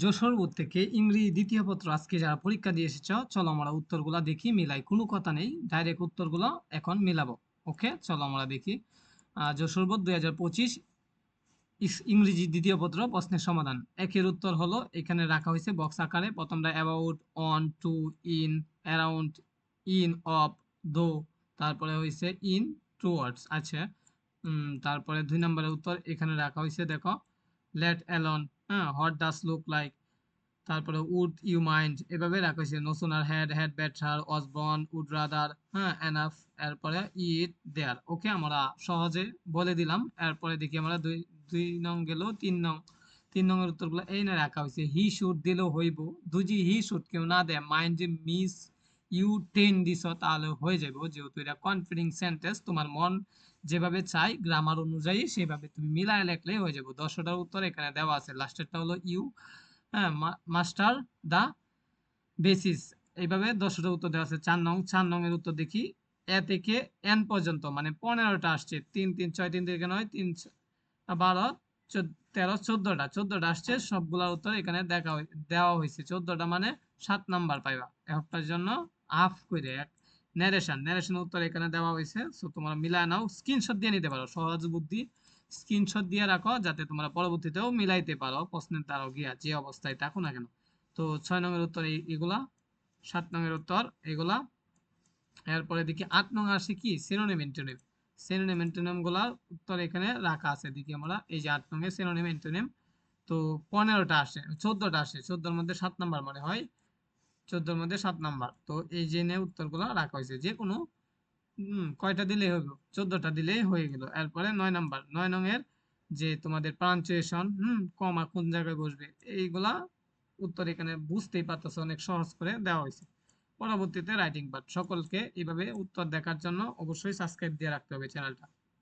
যশোর থেকে ইংরেজি দ্বিতীয় পত্র আজকে যারা পরীক্ষা দিয়ে এসেছ, চলো আমরা উত্তরগুলা দেখি, মিলাই। কোনো কথা নেই ডাইরেক্ট উত্তরগুলো এখন মিলাবো। ওকে, চলো আমরা দেখি। যশোর দুই হাজার পঁচিশ ইংরেজি দ্বিতীয় পত্র, প্রশ্নের সমাধান। একের উত্তর হলো, এখানে রাখা হয়েছে বক্স আকারে। প্রথমটা about on to in around in of though তারপরে হয়েছে ইন টুয়ার্ডস আচ্ছা তারপরে দুই নম্বরের উত্তর এখানে রাখা হয়েছে, দেখো। লেট অ্যালন হ্যাঁ হোয়াট ডাস লুক লাইক তারপরে উড ইউ মাইন্ড এভাবে রাখা হয়েছে। No sooner had had was born would rather হ্যাঁ এনাফ এরপরে ইট দেয়ার ওকে আমরা সহজে বলে দিলাম। এরপরে দেখি আমরা দুই দুই নং গেল, তিন নং। তিন নংয়ের উত্তরগুলো এই না রাখা হয়েছে। হি শুড দিলেও হইব। দুজি হি শুড কেউ না দেয়। মাইন্ড মিস ইউ টেন দিছ তাহলে হয়ে যাবে, যেহেতু এটা সেন্টেন্স তোমার মন যেভাবে চাই গ্রামার অনুযায়ী সেভাবে তুমি মিলায় হয়ে দশটার উত্তর এখানে দেওয়া আছে লাস্টেরটা হলো ইউ মাস্টার বেসিস এইভাবে উত্তর দেওয়া আছে, চার নং চার নং এর উত্তর দেখি, এ থেকে এন পর্যন্ত মানে পনেরোটা আসছে, তিন তিন, ছয়, তিন থেকে নয়, তিন বারো তেরো, চোদ্দটা চোদ্দটা আসছে, সবগুলোর উত্তর এখানে দেখা দেওয়া হয়েছে চোদ্দটা মানে সাত নাম্বার পাইবা একটার জন্য হাফ করে ন্যারেশন ন্যারেশন উত্তর এখানে দেওয়া হয়েছে সো তোমরা মিলায় নাও স্ক্রিনশট দিয়ে নিতে পারো, সহজ বুদ্ধি। স্ক্রিনশট দিয়ে রাখো, যাতে তোমরা পরবর্তীতেও মিলাইতে পারো, প্রশ্নের দ্বারা গিয়া যে অবস্থায় থাকো না কেন। তো ছয় নংয়ের উত্তর এগুলা, সাত নংয়ের উত্তর এগুলা। এরপরে দেখি আট নং আসে কি? সিনোনিম এন্টোনিম সিনোনিম এন্টোনিমগুলার উত্তর এখানে রাখা আছে দেখি আমরা এই যে আট নংয়ে সিনোনিম এন্টোনিম তো পনেরোটা আসে, চোদ্দটা আসে, চোদ্দোর মধ্যে সাত নাম্বার মনে হয়। চোদ্দোর মধ্যে সাত নাম্বার। তো এই যে নে উত্তরগুলো রাখা হয়েছে, যে কোনো কয়টা দিলেই হবে চোদ্দটা দিলেই হয়ে গেল। এরপরে নয় নাম্বার, নয় নংয়ের যে তোমাদের প্রাঞ্চুয়েশন হুম, কমা কোন জায়গায় বসবে, এইগুলা উত্তর এখানে বুঝতেই পারতেছে, অনেক সহজ করে দেওয়া হয়েছে। পরবর্তীতে রাইটিং পার্ট সকলকে এইভাবে উত্তর দেখার জন্য অবশ্যই সাবস্ক্রাইব দিয়ে রাখতে হবে চ্যানেলটা।